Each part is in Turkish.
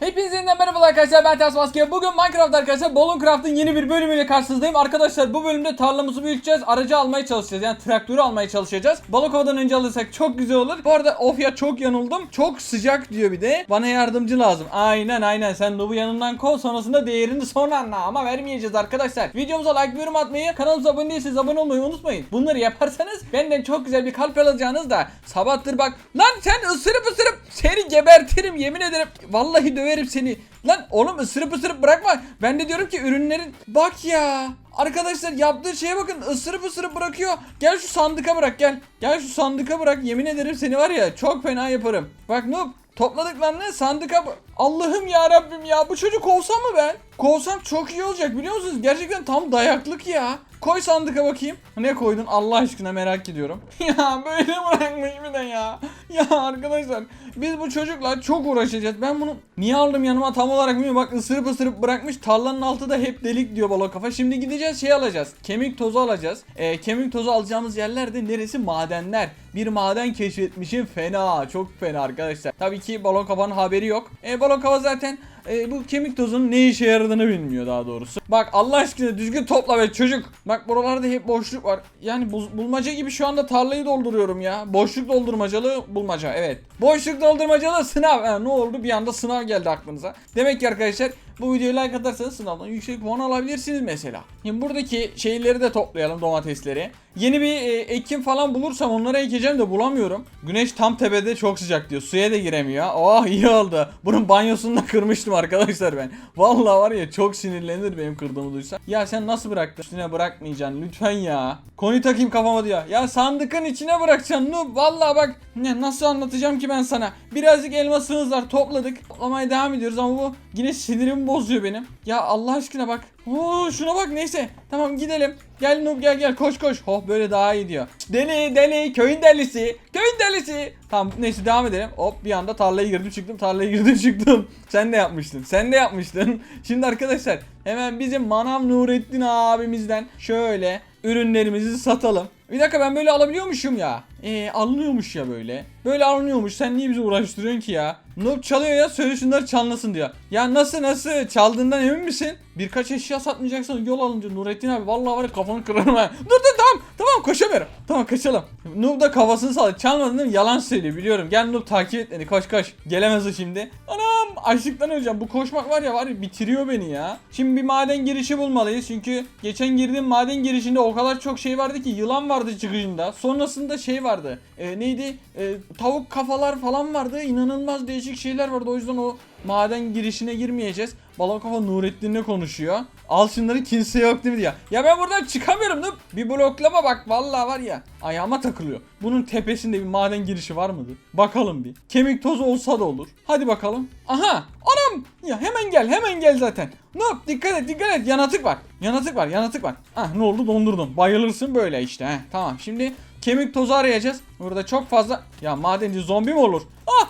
Hepinize yeniden merhaba arkadaşlar ben Ters Maske. Bugün Minecraft arkadaşlar Balloon Craft'ın yeni bir bölümüyle karşınızdayım. Arkadaşlar bu bölümde tarlamızı büyüteceğiz. Aracı almaya çalışacağız. Yani traktörü almaya çalışacağız. Balık havadan önce alırsak çok güzel olur. Bu arada of ya çok yanıldım. Çok sıcak diyor bir de. Bana yardımcı lazım. Aynen aynen sen Nub'u yanından kov sonrasında değerini sonra anla. Ama vermeyeceğiz arkadaşlar. Videomuza like ve yorum atmayı, kanalımıza abone değilseniz abone olmayı unutmayın. Bunları yaparsanız benden çok güzel bir kalp alacağınız da sabahtır bak. Lan sen ısırıp ısırıp seni gebertirim yemin ederim. Vallahi döverim seni. Lan oğlum ısırıp ısırıp bırakma. Ben de diyorum ki ürünlerin bak ya. Arkadaşlar yaptığı şeye bakın ısırıp ısırıp bırakıyor. Gel şu sandıka bırak gel. Gel şu sandıka bırak. Yemin ederim seni var ya çok fena yaparım. Bak Noob topladıklarını sandıka Allah'ım ya Rabbim ya bu çocuk kovsam mı ben? Kovsam çok iyi olacak biliyor musunuz? Gerçekten tam dayaklık ya. Koy sandıka bakayım. Ne koydun Allah aşkına merak ediyorum. ya böyle bırakmış bir de ya. Ya arkadaşlar biz bu çocukla çok uğraşacağız. Ben bunu niye aldım yanıma tam olarak bilmiyorum. Bak ısırıp ısırıp bırakmış. Tarlanın altı da hep delik diyor balo kafa. Şimdi gideceğiz şey alacağız. Kemik tozu alacağız. Ee, kemik tozu alacağımız yerlerde neresi? Madenler. Bir maden keşfetmişim fena. Çok fena arkadaşlar. Tabii ki balon kafanın haberi yok. E, balon kafa zaten e, bu kemik tozunun ne işe yaradığını bilmiyor daha doğrusu. Bak Allah aşkına düzgün topla be çocuk. Bak buralarda hep boşluk var. Yani bul- bulmaca gibi şu anda tarlayı dolduruyorum ya. Boşluk doldurmacalı bulmaca evet. Boşluk doldurmacalı sınav. Ha, ne oldu bir anda sınav geldi aklınıza. Demek ki arkadaşlar bu videoyu like atarsanız sınavdan yüksek puan alabilirsiniz mesela. Şimdi buradaki şeyleri de toplayalım domatesleri. Yeni bir e, ekim falan bulursam onları ekeceğim de bulamıyorum. Güneş tam tepede çok sıcak diyor. Suya da giremiyor. Oh iyi oldu. Bunun banyosunu da kırmıştım arkadaşlar ben. Vallahi var ya çok sinirlenir benim kırdığımı duysa. Ya sen nasıl bıraktın? Üstüne bırakmayacaksın lütfen ya. Konuyu takayım kafama diyor. Ya sandıkın içine bırakacaksın. Noob. Vallahi bak ne nasıl anlatacağım ki ben sana. Birazcık elmasımız var topladık. Toplamaya devam ediyoruz ama bu yine sinirimi bozuyor benim. Ya Allah aşkına bak. Oo şuna bak neyse. Tamam gidelim. Gel Noob gel gel koş koş. Oh böyle daha iyi diyor. Deli deli köyün delisi. Köyün delisi. Tamam neyse devam edelim. Hop bir anda tarlaya girdim çıktım. Tarlaya girdim çıktım. Sen de yapmıştın. Sen de yapmıştın. Şimdi arkadaşlar hemen bizim Manav Nurettin abimizden şöyle ürünlerimizi satalım. Bir dakika ben böyle alabiliyormuşum ya. Eee alınıyormuş ya böyle. Böyle alınıyormuş. Sen niye bizi uğraştırıyorsun ki ya? Noob çalıyor ya söyle şunları çalmasın diyor. Ya nasıl nasıl çaldığından emin misin? Birkaç eşya satmayacaksan yol alınca Nurettin abi vallahi var ya kafanı kırarım ha. Dur dur tamam tamam koşamıyorum. Tamam kaçalım. Noob da kafasını sallıyor. Çalmadın değil mi? Yalan söylüyor biliyorum. Gel Noob takip et beni koş koş. Gelemez o şimdi. Anam açlıktan öleceğim. Bu koşmak var ya var ya bitiriyor beni ya. Şimdi bir maden girişi bulmalıyız. Çünkü geçen girdiğim maden girişinde o kadar çok şey vardı ki yılan vardı çıkışında. Sonrasında şey vardı. E, neydi? E, tavuk kafalar falan vardı. İnanılmaz değişik şeyler vardı. O yüzden o maden girişine girmeyeceğiz. Balon kafa Nurettin'le konuşuyor. Al şunları kimse yok değil mi diyor. Ya ben buradan çıkamıyorum değil? Bir bloklama bak vallahi var ya. Ayağıma takılıyor. Bunun tepesinde bir maden girişi var mıdır? Bakalım bir. Kemik tozu olsa da olur. Hadi bakalım. Aha! Anam! Ya hemen gel hemen gel zaten. Noob dikkat et dikkat et yanatık var. Yanatık var yanatık var. Ah ne oldu dondurdun. Bayılırsın böyle işte. Heh, tamam şimdi kemik tozu arayacağız. Burada çok fazla... Ya madenci zombi mi olur? Ah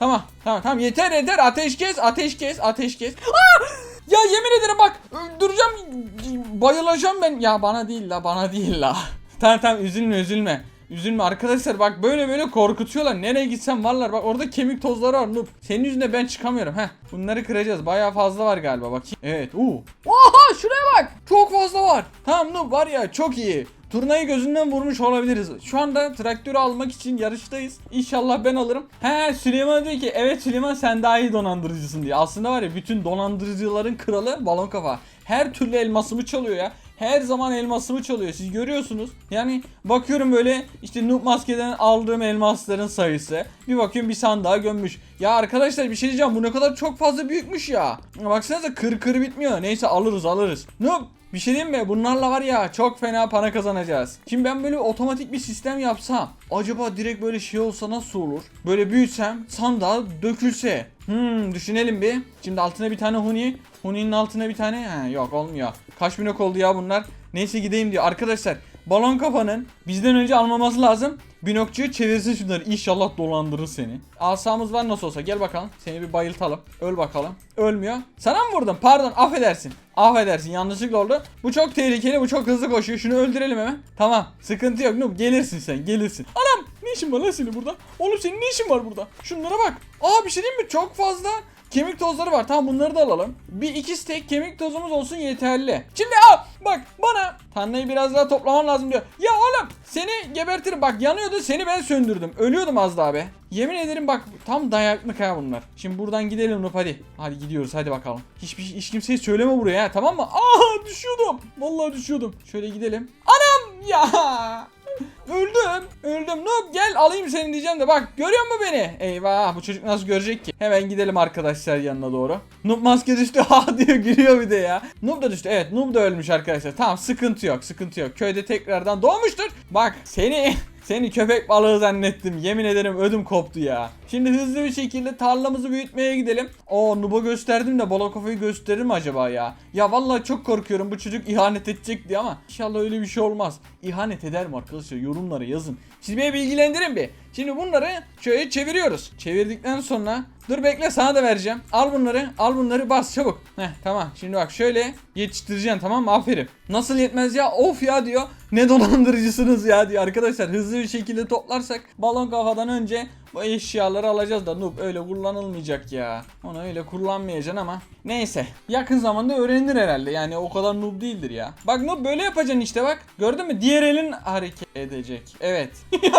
Tamam tamam tamam yeter yeter ateş kes ateş kes ateş kes. Ah! Ya yemin ederim bak öldüreceğim bayılacağım ben. Ya bana değil la bana değil la. tamam tamam üzülme üzülme. Üzülme arkadaşlar bak böyle böyle korkutuyorlar. Nereye gitsem varlar. Bak orada kemik tozları var Noob. Senin yüzünden ben çıkamıyorum. Heh. Bunları kıracağız. Bayağı fazla var galiba bakayım. Evet. Uu. Oha şuraya bak. Çok fazla var. Tamam Noob var ya çok iyi. Turnayı gözünden vurmuş olabiliriz. Şu anda traktörü almak için yarıştayız. İnşallah ben alırım. He Süleyman diyor ki evet Süleyman sen daha iyi donandırıcısın diye. Aslında var ya bütün donandırıcıların kralı balon kafa. Her türlü elmasımı çalıyor ya. Her zaman elmasımı çalıyor. Siz görüyorsunuz. Yani bakıyorum böyle işte Noob Maske'den aldığım elmasların sayısı. Bir bakıyorum bir sandığa gömmüş. Ya arkadaşlar bir şey diyeceğim. Bu ne kadar çok fazla büyükmüş ya. Baksanıza kır kır bitmiyor. Neyse alırız alırız. Noob bir şey diyeyim mi? Bunlarla var ya çok fena para kazanacağız. Şimdi ben böyle otomatik bir sistem yapsam acaba direkt böyle şey olsa nasıl olur? Böyle büyütsem sandığa dökülse. Hmm düşünelim bir. Şimdi altına bir tane huni. Huni'nin altına bir tane. He, yok olmuyor. Kaç blok oldu ya bunlar? Neyse gideyim diyor. Arkadaşlar balon kafanın bizden önce almaması lazım. Binokçuyu çevirsin şunları. İnşallah dolandırır seni. Asamız var nasıl olsa. Gel bakalım. Seni bir bayıltalım. Öl bakalım. Ölmüyor. Sana mı vurdum? Pardon affedersin. Affedersin yanlışlıkla oldu. Bu çok tehlikeli. Bu çok hızlı koşuyor. Şunu öldürelim hemen. Tamam. Sıkıntı yok. Noob gelirsin sen. Gelirsin. Anam. Ne işin var lan senin burada? Oğlum senin ne işin var burada? Şunlara bak. Aa bir şey diyeyim mi? Çok fazla kemik tozları var. Tamam bunları da alalım. Bir iki stek kemik tozumuz olsun yeterli. Şimdi al bak bana Tanrı'yı biraz daha toplaman lazım diyor. Ya oğlum seni gebertirim. Bak yanıyordu seni ben söndürdüm. Ölüyordum az daha be. Yemin ederim bak tam dayaklık ha bunlar. Şimdi buradan gidelim Nup hadi. Hadi gidiyoruz hadi bakalım. Hiçbir hiç kimseye söyleme buraya tamam mı? Aa düşüyordum. Vallahi düşüyordum. Şöyle gidelim. Anam ya. Öldüm. Öldüm. Noob gel alayım seni diyeceğim de bak görüyor musun beni? Eyvah bu çocuk nasıl görecek ki? Hemen gidelim arkadaşlar yanına doğru. Noob maske düştü ha diyor gülüyor bir de ya. Noob da düştü evet Noob da ölmüş arkadaşlar. Tamam sıkıntı yok sıkıntı yok. Köyde tekrardan doğmuştur. Bak seni seni köpek balığı zannettim. Yemin ederim ödüm koptu ya. Şimdi hızlı bir şekilde tarlamızı büyütmeye gidelim. Oo Nub'a gösterdim de Balakofa'yı gösterir mi acaba ya? Ya vallahi çok korkuyorum bu çocuk ihanet edecek diye ama inşallah öyle bir şey olmaz. İhanet eder mi arkadaşlar? Yorumlara yazın. Siz beni bilgilendirin bir. Şimdi bunları şöyle çeviriyoruz. Çevirdikten sonra dur bekle sana da vereceğim. Al bunları, al bunları bas çabuk. Heh tamam. Şimdi bak şöyle yetiştireceksin tamam mı? Aferin. Nasıl yetmez ya? Of ya diyor. Ne dolandırıcısınız ya diyor arkadaşlar. Hızlı bir şekilde toplarsak balon kafadan önce bu eşyaları alacağız da noob öyle kullanılmayacak ya. Onu öyle kullanmayacaksın ama. Neyse. Yakın zamanda öğrenir herhalde. Yani o kadar noob değildir ya. Bak noob böyle yapacaksın işte bak. Gördün mü? Diğer elin hareket edecek. Evet.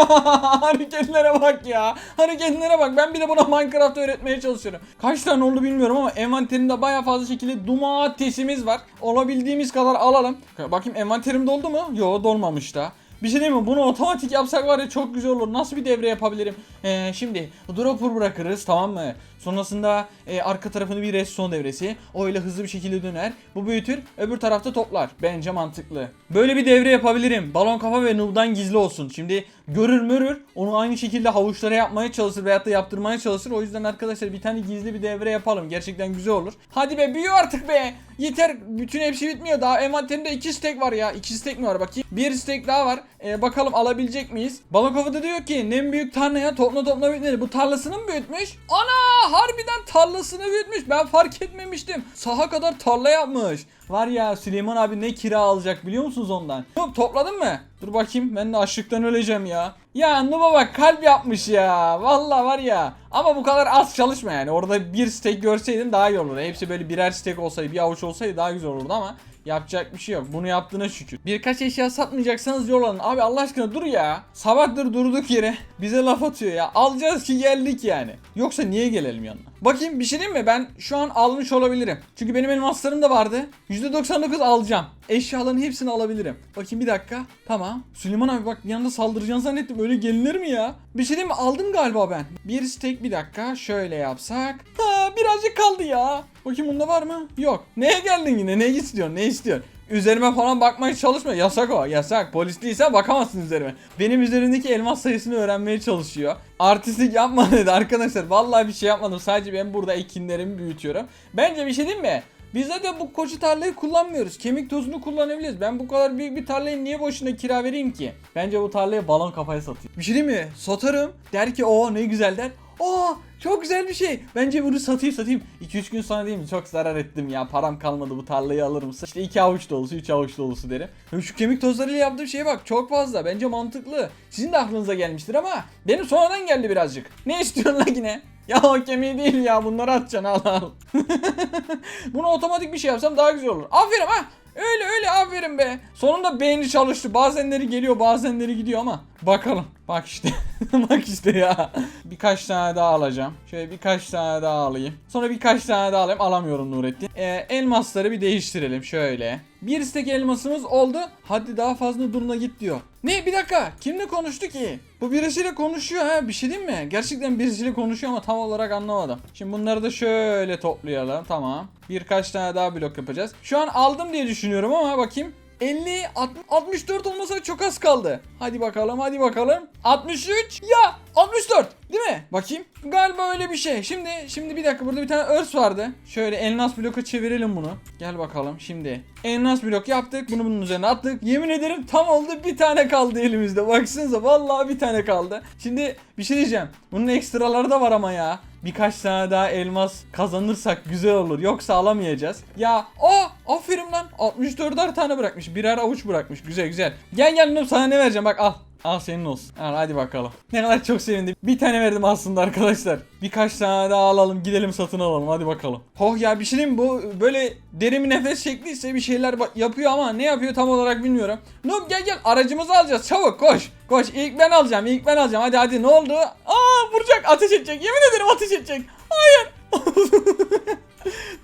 Hareketlere bak ya. Hareketlere bak. Ben bir de buna Minecraft öğretmeye çalışıyorum. Kaç tane oldu bilmiyorum ama envanterimde baya fazla şekilde domatesimiz var. Olabildiğimiz kadar alalım. Bakayım envanterim doldu mu? Yo dolmamış da. Bir şey değil mi? Bunu otomatik yapsak var ya çok güzel olur. Nasıl bir devre yapabilirim? Ee, şimdi dropper bırakırız tamam mı? Sonrasında e, arka tarafını bir redstone devresi. O öyle hızlı bir şekilde döner. Bu büyütür. Öbür tarafta toplar. Bence mantıklı. Böyle bir devre yapabilirim. Balon kafa ve noob'dan gizli olsun. Şimdi görür mürür. Onu aynı şekilde havuçlara yapmaya çalışır veyahut da yaptırmaya çalışır. O yüzden arkadaşlar bir tane gizli bir devre yapalım. Gerçekten güzel olur. Hadi be büyü artık be. Yeter. Bütün hepsi bitmiyor. Daha envanterimde iki stek var ya. İki stek mi var bakayım. Bir stek daha var. Ee, bakalım alabilecek miyiz? Balon kafa da diyor ki nem büyük tarlaya topla topla bitmedi. Bu tarlasını mı büyütmüş? Ana harbiden tarlasını büyütmüş. Ben fark etmemiştim. Saha kadar tarla yapmış. Var ya Süleyman abi ne kira alacak biliyor musunuz ondan? Yok topladın mı? Dur bakayım ben de açlıktan öleceğim ya. Ya Nuba bak kalp yapmış ya. Vallahi var ya. Ama bu kadar az çalışma yani. Orada bir steak görseydim daha iyi olurdu. Hepsi böyle birer steak olsaydı bir avuç olsaydı daha güzel olurdu ama Yapacak bir şey yok. Bunu yaptığına şükür. Birkaç eşya satmayacaksanız yol alın. Abi Allah aşkına dur ya. Sabahtır durduk yere. Bize laf atıyor ya. Alacağız ki geldik yani. Yoksa niye gelelim yanına? Bakayım bir şey diyeyim mi? Ben şu an almış olabilirim. Çünkü benim elmaslarım da vardı. %99 alacağım. Eşyaların hepsini alabilirim. Bakayım bir dakika. Tamam. Süleyman abi bak bir anda saldıracağını zannettim. Öyle gelinir mi ya? Bir şey diyeyim mi? Aldım galiba ben. Bir steak bir dakika. Şöyle yapsak. Ha birazcık kaldı ya. Bakayım bunda var mı? Yok. Neye geldin yine? Ne istiyorsun? Ne istiyorsun? Üzerime falan bakmaya çalışma. Yasak o. Yasak. Polis değilsen bakamazsın üzerime. Benim üzerimdeki elmas sayısını öğrenmeye çalışıyor. Artistlik yapma dedi arkadaşlar. Vallahi bir şey yapmadım. Sadece ben burada ekinlerimi büyütüyorum. Bence bir şey diyeyim mi? Biz zaten bu koçu tarlayı kullanmıyoruz. Kemik tozunu kullanabiliriz. Ben bu kadar büyük bir tarlayı niye boşuna kira vereyim ki? Bence bu tarlayı balon kafaya satayım. Bir şey değil mi? Satarım. Der ki o ne güzel der. Aa çok güzel bir şey. Bence bunu satayım satayım. 2-3 gün sonra değil mi? Çok zarar ettim ya. Param kalmadı bu tarlayı alır mısın? İşte 2 avuç dolusu 3 avuç dolusu derim. Şu kemik tozlarıyla yaptığım şeye bak çok fazla. Bence mantıklı. Sizin de aklınıza gelmiştir ama benim sonradan geldi birazcık. Ne istiyorsun la yine? Ya o kemiği değil ya bunları atacaksın al al. Bunu otomatik bir şey yapsam daha güzel olur. Aferin ha. Öyle öyle aferin be. Sonunda beyni çalıştı. Bazenleri geliyor bazenleri gidiyor ama. Bakalım. Bak işte. Bak işte ya. Birkaç tane daha alacağım. Şöyle birkaç tane daha alayım. Sonra birkaç tane daha alayım. Alamıyorum Nurettin. Ee, elmasları bir değiştirelim şöyle. Bir istek elmasımız oldu. Hadi daha fazla duruna git diyor. Ne bir dakika. Kimle konuştu ki? Bu birisiyle konuşuyor ha. Bir şey değil mi? Gerçekten birisiyle konuşuyor ama tam olarak anlamadım. Şimdi bunları da şöyle toplayalım. Tamam. Birkaç tane daha blok yapacağız. Şu an aldım diye düşünüyorum ama bakayım. 50, 60, 64 olmasa çok az kaldı. Hadi bakalım hadi bakalım. 63 ya 64 değil mi? Bakayım. Galiba öyle bir şey. Şimdi şimdi bir dakika burada bir tane örs vardı. Şöyle elmas bloka çevirelim bunu. Gel bakalım şimdi. Elmas blok yaptık. Bunu bunun üzerine attık. Yemin ederim tam oldu. Bir tane kaldı elimizde. Baksanıza vallahi bir tane kaldı. Şimdi bir şey diyeceğim. Bunun ekstraları da var ama ya. Birkaç tane daha elmas kazanırsak güzel olur. Yoksa alamayacağız. Ya o aferin lan. 64'er tane bırakmış. Birer avuç bırakmış. Güzel güzel. Gel gel sana ne vereceğim bak al. Al senin olsun. Al hadi bakalım. Ne kadar çok sevindim. Bir tane verdim aslında arkadaşlar. Birkaç tane daha alalım gidelim satın alalım hadi bakalım. Oh ya bir şey bu böyle derin nefes şekliyse bir şeyler yapıyor ama ne yapıyor tam olarak bilmiyorum. Noob gel gel aracımızı alacağız çabuk koş. Koş ilk ben alacağım ilk ben alacağım hadi hadi ne oldu? Aa vuracak ateş edecek yemin ederim ateş edecek. Hayır.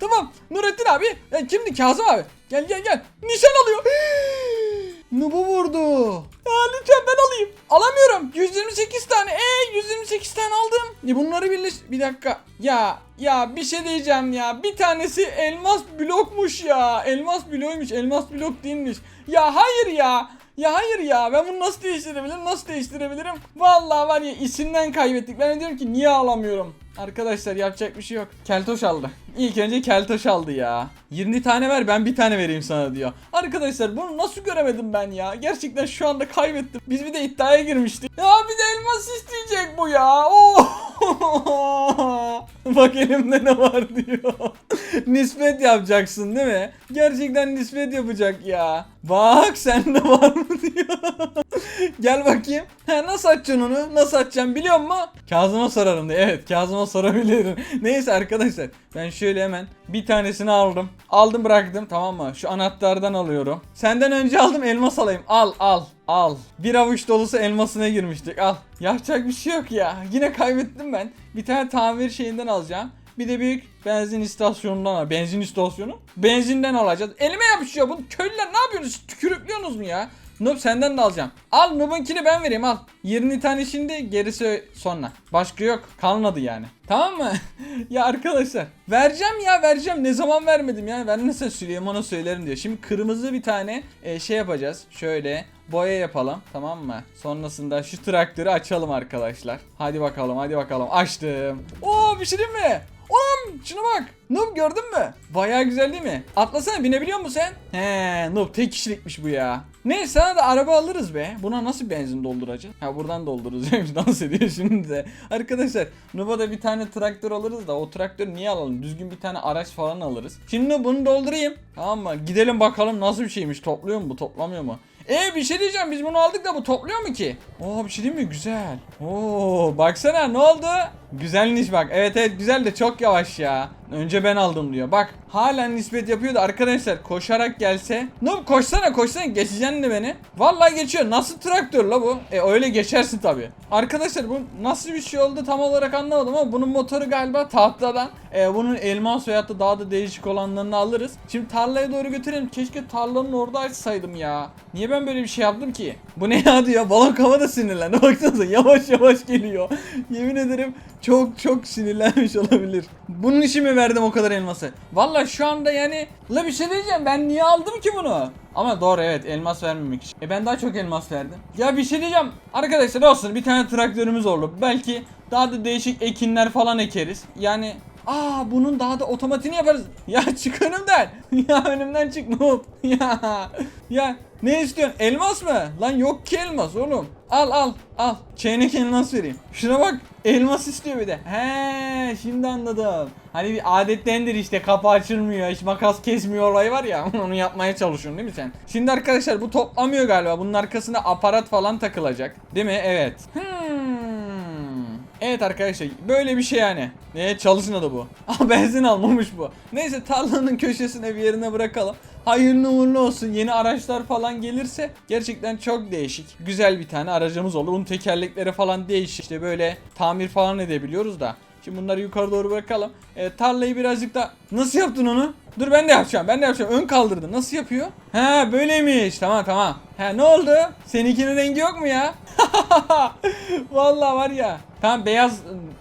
tamam Nurettin abi. Ya kimdi Kazım abi? Gel gel gel. Nişan alıyor. Nubu vurdu. Alamıyorum. 128 tane. Ee 128 tane aldım. E bunları birleş... Bir dakika. Ya ya bir şey diyeceğim ya. Bir tanesi elmas blokmuş ya. Elmas bloğuymuş. Elmas blok değilmiş. Ya hayır ya. Ya hayır ya ben bunu nasıl değiştirebilirim nasıl değiştirebilirim? Vallahi var ya isimden kaybettik. Ben diyorum ki niye alamıyorum? Arkadaşlar yapacak bir şey yok. Keltoş aldı. İlk önce Keltoş aldı ya. 20 tane ver ben bir tane vereyim sana diyor. Arkadaşlar bunu nasıl göremedim ben ya? Gerçekten şu anda kaybettim. Biz bir de iddiaya girmiştik. Ya bir de elmas isteyecek bu ya. Oo. Bak elimde ne var diyor. Nispet yapacaksın değil mi? Gerçekten nispet yapacak ya Bak sende var mı diyor Gel bakayım. He nasıl açacaksın onu? Nasıl açacağım biliyor musun? Kazım'a sorarım diye. Evet Kazım'a sorabilirim. Neyse arkadaşlar. Ben şöyle hemen bir tanesini aldım. Aldım bıraktım tamam mı? Şu anahtardan alıyorum. Senden önce aldım elmas alayım. Al al al. Bir avuç dolusu elmasına girmiştik. Al. Yapacak bir şey yok ya. Yine kaybettim ben. Bir tane tamir şeyinden alacağım. Bir de büyük benzin istasyonundan. Benzin istasyonu. Benzinden alacağız. Elime yapışıyor. Bu köylüler ne yapıyorsunuz? Tükürüklüyorsunuz mu ya? Noob senden de alacağım. Al Noob'unkini ben vereyim al. 20 tane şimdi gerisi sonra. Başka yok. Kalmadı yani. Tamam mı? ya arkadaşlar. Vereceğim ya vereceğim. Ne zaman vermedim ya. Ben nasıl Süleyman'a söylerim diyor. Şimdi kırmızı bir tane e, şey yapacağız. Şöyle boya yapalım. Tamam mı? Sonrasında şu traktörü açalım arkadaşlar. Hadi bakalım hadi bakalım. Açtım. Oo bir şey mi? Oğlum şuna bak. Noob gördün mü? Bayağı güzel değil mi? Atlasana binebiliyor musun sen? He Noob tek kişilikmiş bu ya. Neyse sana da araba alırız be. Buna nasıl benzin dolduracağız? Ha buradan doldururuz. Dans ediyor şimdi de. Arkadaşlar Noob'a da bir tane traktör alırız da o traktörü niye alalım? Düzgün bir tane araç falan alırız. Şimdi bunu doldurayım. Tamam mı? Gidelim bakalım nasıl bir şeymiş. Topluyor mu bu toplamıyor mu? E bir şey diyeceğim biz bunu aldık da bu topluyor mu ki? Oo bir şey değil mi? Güzel. Oo baksana ne oldu? Güzelmiş bak. Evet evet güzel de çok yavaş ya. Önce ben aldım diyor. Bak halen nispet yapıyor da arkadaşlar koşarak gelse. Ne koşsana koşsana geçeceksin de beni. Vallahi geçiyor. Nasıl traktör la bu? E öyle geçersin tabi. Arkadaşlar bu nasıl bir şey oldu tam olarak anlamadım ama bunun motoru galiba tahtadan. E, bunun elmas veyahut da daha da değişik olanlarını alırız. Şimdi tarlaya doğru götürelim. Keşke tarlanın orada açsaydım ya. Niye ben böyle bir şey yaptım ki? Bu ne ya diyor. Balon kafa da sinirlendi. Baksanıza yavaş yavaş geliyor. Yemin ederim çok çok sinirlenmiş olabilir. Bunun için mi verdim o kadar elması? Valla şu anda yani la bir şey diyeceğim ben niye aldım ki bunu? Ama doğru evet elmas vermemek için. E ben daha çok elmas verdim. Ya bir şey diyeceğim. Arkadaşlar olsun bir tane traktörümüz oldu. Belki daha da değişik ekinler falan ekeriz. Yani Aa bunun daha da otomatiğini yaparız. Ya çık önümden. ya önümden çık. Ya. Ya ne istiyorsun? Elmas mı? Lan yok ki elmas oğlum. Al al al. Çeyrek elmas vereyim. Şuna bak. Elmas istiyor bir de. He şimdi anladım. Hani bir adettendir işte kapı açılmıyor. Hiç makas kesmiyor olayı var ya. Onu yapmaya çalışıyorsun değil mi sen? Şimdi arkadaşlar bu toplamıyor galiba. Bunun arkasında aparat falan takılacak. Değil mi? Evet. Hmm. Evet arkadaşlar böyle bir şey yani. Ne çalışın adı bu. Aa benzin almamış bu. Neyse tarlanın köşesine bir yerine bırakalım. Hayırlı uğurlu olsun. Yeni araçlar falan gelirse gerçekten çok değişik. Güzel bir tane aracımız olur. Bunun tekerlekleri falan değişik. İşte böyle tamir falan edebiliyoruz da. Şimdi bunları yukarı doğru bırakalım. Evet, tarlayı birazcık da nasıl yaptın onu? Dur ben de yapacağım. Ben de yapacağım. Ön kaldırdın. Nasıl yapıyor? He böyleymiş. Tamam tamam. He ne oldu? Seninkinin rengi yok mu ya? Vallahi var ya. Tamam beyaz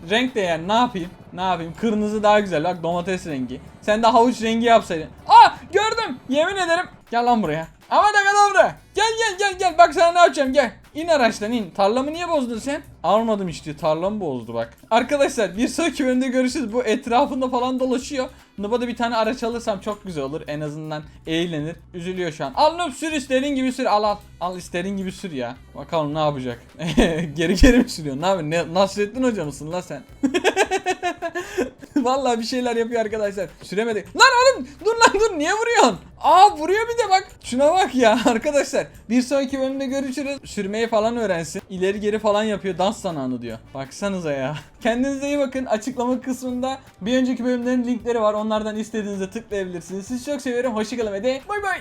renk de yani ne yapayım? Ne yapayım? Kırmızı daha güzel. Bak domates rengi. Sen de havuç rengi yapsaydın. Aa gördüm. Yemin ederim. Gel lan buraya. Ama da gel buraya. Gel gel gel gel. Bak sana ne yapacağım gel. İn araçtan in. Tarlamı niye bozdun sen? Almadım işte tarlamı bozdu bak. Arkadaşlar bir sonraki bölümde görüşürüz. Bu etrafında falan dolaşıyor. Nub'a da bir tane araç alırsam çok güzel olur. En azından eğlenir. Üzülüyor şu an. Al Nub sür istediğin gibi sür. Al al. Al istediğin gibi sür ya. Bakalım ne yapacak. geri geri mi sürüyor? Ne yapıyorsun? Ne, Nasrettin hoca mısın la sen? Vallahi bir şeyler yapıyor arkadaşlar. Süremedik. Lan oğlum dur lan dur niye vuruyorsun? Aa vuruyor bir de bak. Şuna bak ya arkadaşlar. Bir sonraki bölümde görüşürüz. Sürmeyi falan öğrensin. İleri geri falan yapıyor. Dans sanatı diyor. Baksanıza ya. Kendinize iyi bakın. Açıklama kısmında bir önceki bölümlerin linkleri var. Onlardan istediğinizde tıklayabilirsiniz. Sizi çok seviyorum. Hoşçakalın ve de bay bay.